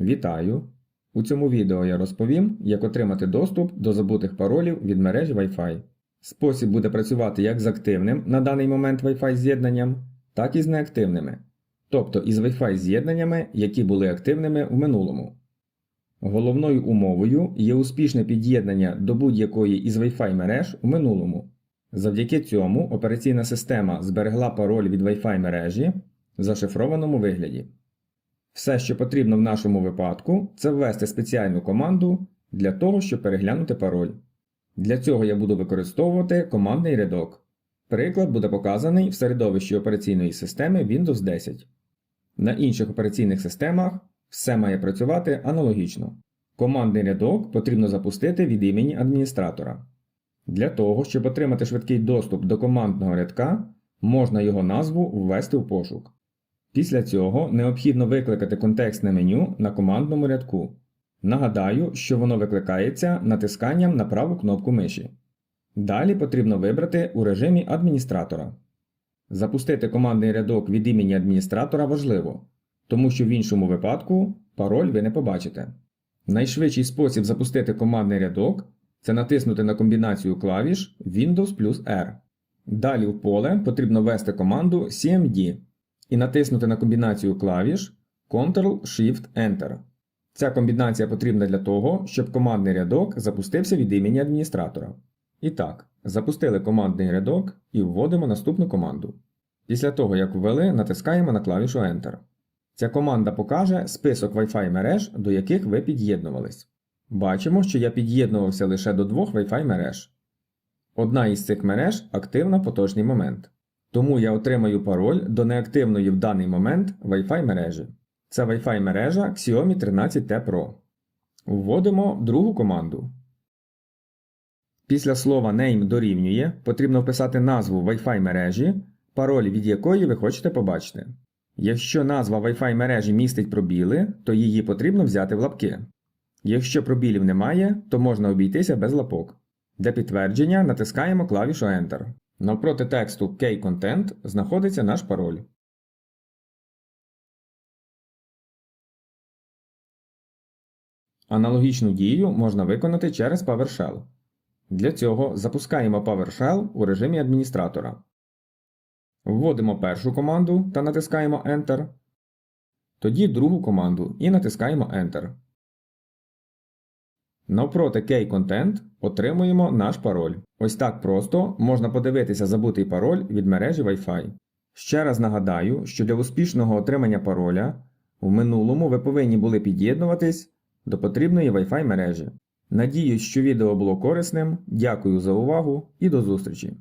Вітаю! У цьому відео я розповім, як отримати доступ до забутих паролів від мережі Wi-Fi. Спосіб буде працювати як з активним на даний момент Wi-Fi з'єднанням, так і з неактивними, тобто із Wi-Fi з'єднаннями, які були активними в минулому. Головною умовою є успішне під'єднання до будь-якої із Wi-Fi мереж у минулому. Завдяки цьому операційна система зберегла пароль від Wi-Fi мережі в зашифрованому вигляді. Все, що потрібно в нашому випадку, це ввести спеціальну команду для того, щоб переглянути пароль. Для цього я буду використовувати командний рядок. Приклад буде показаний в середовищі операційної системи Windows 10. На інших операційних системах все має працювати аналогічно. Командний рядок потрібно запустити від імені адміністратора. Для того, щоб отримати швидкий доступ до командного рядка, можна його назву ввести в пошук. Після цього необхідно викликати контекстне меню на командному рядку. Нагадаю, що воно викликається натисканням на праву кнопку миші. Далі потрібно вибрати у режимі адміністратора. Запустити командний рядок від імені адміністратора важливо, тому що в іншому випадку пароль ви не побачите. Найшвидший спосіб запустити командний рядок це натиснути на комбінацію клавіш Windows плюс R. Далі в поле потрібно ввести команду CMD і натиснути на комбінацію клавіш Ctrl-Shift-Enter. Ця комбінація потрібна для того, щоб командний рядок запустився від імені адміністратора. І так, запустили командний рядок і вводимо наступну команду. Після того, як ввели, натискаємо на клавішу Enter. Ця команда покаже список Wi-Fi мереж, до яких ви під'єднувались. Бачимо, що я під'єднувався лише до двох Wi-Fi мереж. Одна із цих мереж активна в поточний момент. Тому я отримаю пароль до неактивної в даний момент Wi-Fi мережі. Це Wi-Fi мережа Xiaomi 13T Pro. Вводимо другу команду. Після слова name дорівнює потрібно вписати назву Wi-Fi мережі, пароль від якої ви хочете побачити. Якщо назва Wi-Fi мережі містить пробіли, то її потрібно взяти в лапки. Якщо пробілів немає, то можна обійтися без лапок. Для підтвердження натискаємо клавішу Enter. Навпроти тексту Key-Content знаходиться наш пароль. Аналогічну дію можна виконати через PowerShell. Для цього запускаємо PowerShell у режимі адміністратора. Вводимо першу команду та натискаємо Enter. Тоді другу команду і натискаємо Enter. Навпроти Key-Content отримуємо наш пароль. Ось так просто можна подивитися забутий пароль від мережі Wi-Fi. Ще раз нагадаю, що для успішного отримання пароля в минулому ви повинні були під'єднуватись до потрібної Wi-Fi мережі. Надіюсь, що відео було корисним. Дякую за увагу і до зустрічі!